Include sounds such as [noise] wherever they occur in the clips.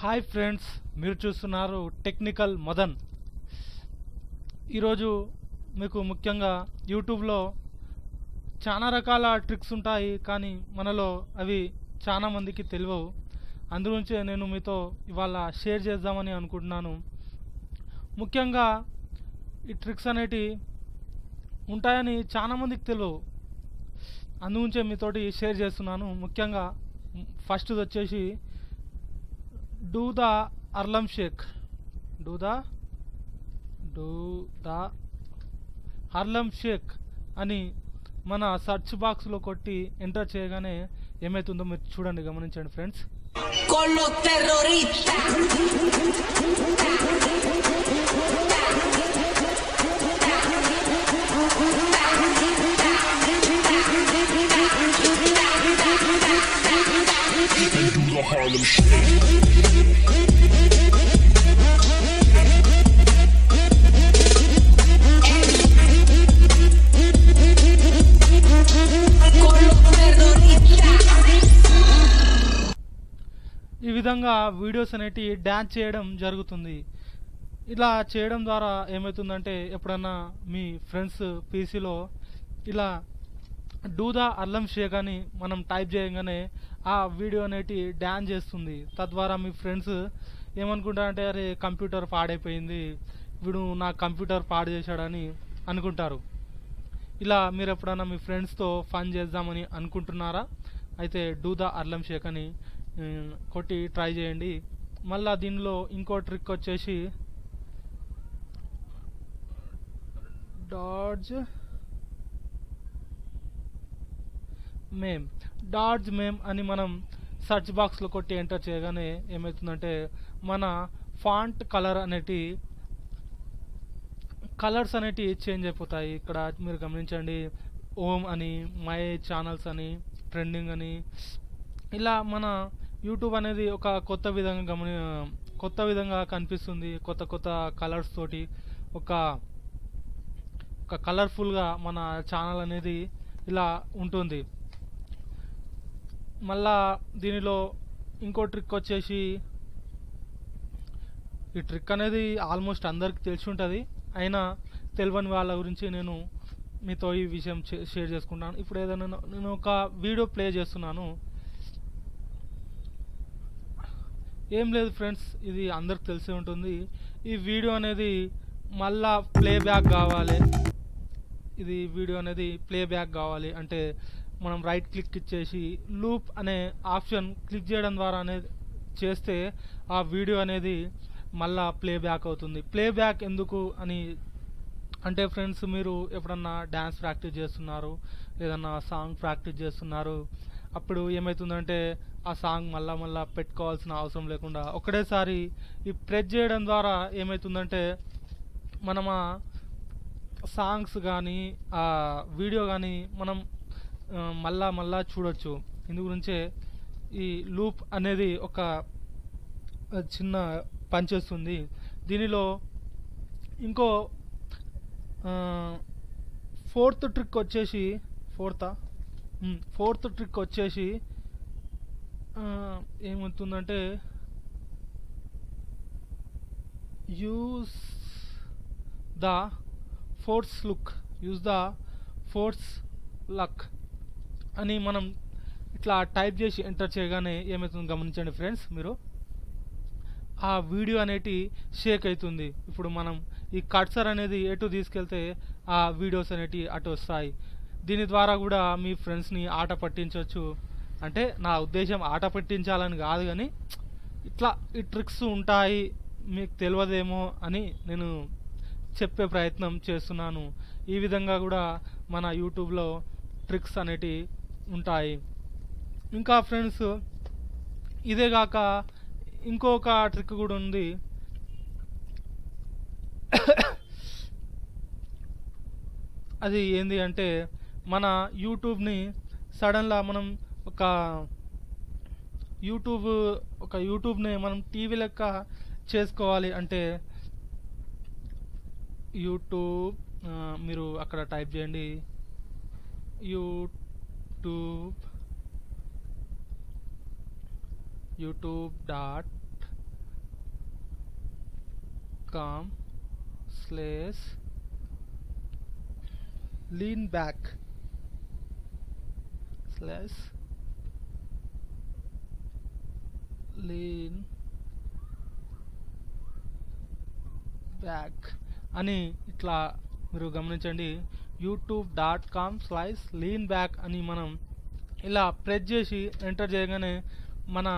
Hi friends మీరు చూస్తున్నారు technical Madan. ఈరోజు మీకు ముఖ్యంగా యూట్యూబ్లో చాలా రకాల ట్రిక్స్ ఉంటాయి కానీ మనలో అవి చాలా మందికి తెలియవు. అందుగురించే నేను మీతో ఇవాళ షేర్ చేద్దామని అనుకుంటున్నాను. ముఖ్యంగా ఈ ట్రిక్స్ అనేటి ఉంటాయని చాలా మందికి తెలియవు. అందుగురించే మీతోటి షేర్ చేస్తున్నాను. ముఖ్యంగా ఫస్ట్ది వచ్చేసి do the harlem shake do the do the harlem shake అని మన సర్చ్ బాక్స్లో కొట్టి ఎంటర్ చేయగానే ఏమైతుందో మీరు చూడండి గమనించండి ఫ్రెండ్స్ con los terroristas. ఈ విధంగా వీడియోస్ అనేటివి డ్యాన్స్ చేయడం జరుగుతుంది. ఇలా చేయడం ద్వారా ఏమవుతుందంటే ఎప్పుడన్నా మీ ఫ్రెండ్స్ పీసీలో ఇలా డూ ద అల్లం షేక్ అని మనం టైప్ చేయగానే ఆ వీడియో అనేటి డ్యాన్స్ చేస్తుంది. తద్వారా మీ ఫ్రెండ్స్ ఏమనుకుంటారంటే అరే కంప్యూటర్ పాడైపోయింది వీడు నా కంప్యూటర్ పాడు చేశాడని అనుకుంటారు. ఇలా మీరు ఎప్పుడైనా మీ ఫ్రెండ్స్తో ఫన్ చేద్దామని అనుకుంటున్నారా? అయితే డూ ద అల్లం షేక్ అని కొట్టి ట్రై చేయండి. మళ్ళీ దీనిలో ఇంకో ట్రిక్ వచ్చేసి డాడ్జ్ మేమ్ డాడ్జ్ మేమ్ అని మనం సెర్చ్ బాక్స్లో కొట్టి ఎంటర్ చేయగానే ఏమవుతుందంటే మన ఫాంట్ కలర్ అనేటి కలర్స్ అనేటి చేంజ్ అయిపోతాయి. ఇక్కడ మీరు గమనించండి. ఓమ్ అని మై ఛానల్స్ అని ట్రెండింగ్ అని ఇలా మన యూట్యూబ్ అనేది ఒక కొత్త విధంగా గమని కొత్త విధంగా కనిపిస్తుంది. కొత్త కొత్త కలర్స్ తోటి ఒక ఒక కలర్ఫుల్గా మన ఛానల్ అనేది ఇలా ఉంటుంది. మళ్ళా దీనిలో ఇంకో ట్రిక్ వచ్చేసి ఈ ట్రిక్ అనేది ఆల్మోస్ట్ అందరికి తెలిసి ఉంటుంది అయినా తెలియని వాళ్ళ గురించి నేను మీతో ఈ విషయం షేర్ చేసుకుంటాను. ఇప్పుడు ఏదైనా నేను ఒక వీడియో ప్లే చేస్తున్నాను. ఏం లేదు ఫ్రెండ్స్ ఇది అందరికి తెలిసి ఉంటుంది. ఈ వీడియో అనేది మళ్ళా ప్లేబ్యాక్ కావాలి. ఇది వీడియో అనేది ప్లేబ్యాక్ కావాలి అంటే మనం రైట్ క్లిక్ ఇచ్చేసి లూప్ అనే ఆప్షన్ క్లిక్ చేయడం ద్వారా అనేది చేస్తే ఆ వీడియో అనేది మళ్ళా ప్లేబ్యాక్ అవుతుంది. ప్లేబ్యాక్ ఎందుకు అని అంటే ఫ్రెండ్స్ మీరు ఎప్పుడన్నా డ్యాన్స్ ప్రాక్టీస్ చేస్తున్నారు ఏదన్నా సాంగ్ ప్రాక్టీస్ చేస్తున్నారు అప్పుడు ఏమవుతుందంటే ఆ సాంగ్ మళ్ళా మళ్ళా పెట్టుకోవాల్సిన అవసరం లేకుండా ఒకటేసారి ఈ ప్రెస్ చేయడం ద్వారా ఏమవుతుందంటే మనం ఆ సాంగ్స్ కానీ ఆ వీడియో కానీ మనం మళ్ళా మళ్ళా చూడొచ్చు. ఇందు గురించే ఈ లూప్ అనేది ఒక చిన్న పనిచేస్తుంది దీనిలో ఇంకో ఫోర్త్ ట్రిక్ వచ్చేసి ఫోర్తా? ఫోర్త్ ట్రిక్ వచ్చేసి ఏమవుతుందంటే use the force Luke use the force luck అని మనం ఇట్లా టైప్ చేసి ఎంటర్ చేయగానే ఏమవుతుంది గమనించండి ఫ్రెండ్స్ మీరు. ఆ వీడియో అనేటి షేక్ అవుతుంది. ఇప్పుడు మనం ఈ కట్సర్ అనేది ఎటు తీసుకెళ్తే ఆ వీడియోస్ అనేటి అటు వస్తాయి. దీని ద్వారా కూడా మీ ఫ్రెండ్స్ని ఆట పట్టించవచ్చు. అంటే నా ఉద్దేశం ఆట పట్టించాలని కాదు కానీ ఇట్లా ఈ ట్రిక్స్ ఉంటాయి మీకు తెలియదేమో అని నేను చెప్పే ప్రయత్నం చేస్తున్నాను. ఈ విధంగా కూడా మన యూట్యూబ్లో ట్రిక్స్ అనేటి ఉంటాయి. ఇంకా ఫ్రెండ్స్ ఇదే కాక ఇంకొక ట్రిక్ కూడా ఉంది. [coughs] అది ఏంది అంటే మన యూట్యూబ్ని సడన్గా మనం ఒక యూట్యూబ్ ఒక యూట్యూబ్ని మనం టీవీ లెక్క చేసుకోవాలి అంటే యూట్యూబ్ మీరు అక్కడ టైప్ చేయండి. YouTube YouTube dot com slash lean back. Slash lean back అని ఇట్లా మీరు గమనించండి. YouTube dot com slash lean back అని మనం ఇలా ప్రెస్ చేసి ఎంటర్ చేయగానే మన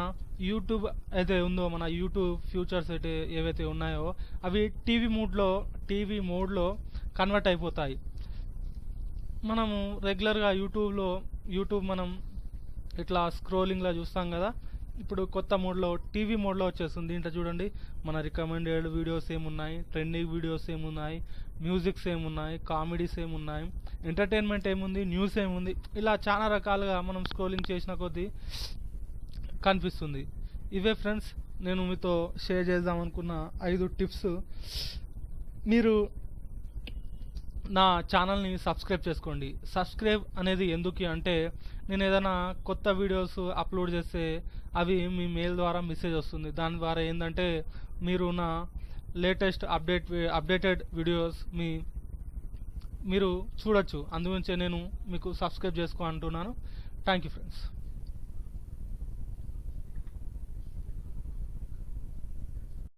యూట్యూబ్ అయితే ఉందో మన యూట్యూబ్ ఫ్యూచర్స్ అయితే ఏవైతే ఉన్నాయో అవి టీవీ మూడ్లో టీవీ మోడ్లో కన్వర్ట్ అయిపోతాయి. మనము రెగ్యులర్గా యూట్యూబ్లో యూట్యూబ్ మనం ఇట్లా స్క్రోలింగ్లో చూస్తాం కదా. ఇప్పుడు కొత్త మోడ్లో టీవీ మోడ్లో వచ్చేస్తుంది. దీంట్లో చూడండి. మన రికమెండెడ్ వీడియోస్ ఏమున్నాయి ట్రెండింగ్ వీడియోస్ ఏమున్నాయి మ్యూజిక్స్ ఏమున్నాయి కామెడీస్ ఏమున్నాయి ఎంటర్టైన్మెంట్ ఏముంది న్యూస్ ఏముంది ఇలా చాలా రకాలుగా మనం స్క్రోలింగ్ చేసిన కొద్దీ కనిపిస్తుంది. ఇవే ఫ్రెండ్స్ నేను మీతో షేర్ చేద్దాం అనుకున్న ఐదు టిప్స్ మీరు నా ఛానల్ని సబ్స్క్రైబ్ చేసుకోండి. సబ్స్క్రైబ్ అనేది ఎందుకు అంటే నేను ఏదైనా కొత్త వీడియోస్ అప్లోడ్ చేస్తే అవి మీ మెయిల్ ద్వారా మెసేజ్ వస్తుంది. దాని ద్వారా ఏంటంటే మీరు నా లేటెస్ట్ అప్డేట్ అప్డేటెడ్ వీడియోస్ మీ మీరు చూడొచ్చు. అందుగురించే నేను మీకు సబ్స్క్రైబ్ చేసుకో అంటున్నాను. Thank you friends.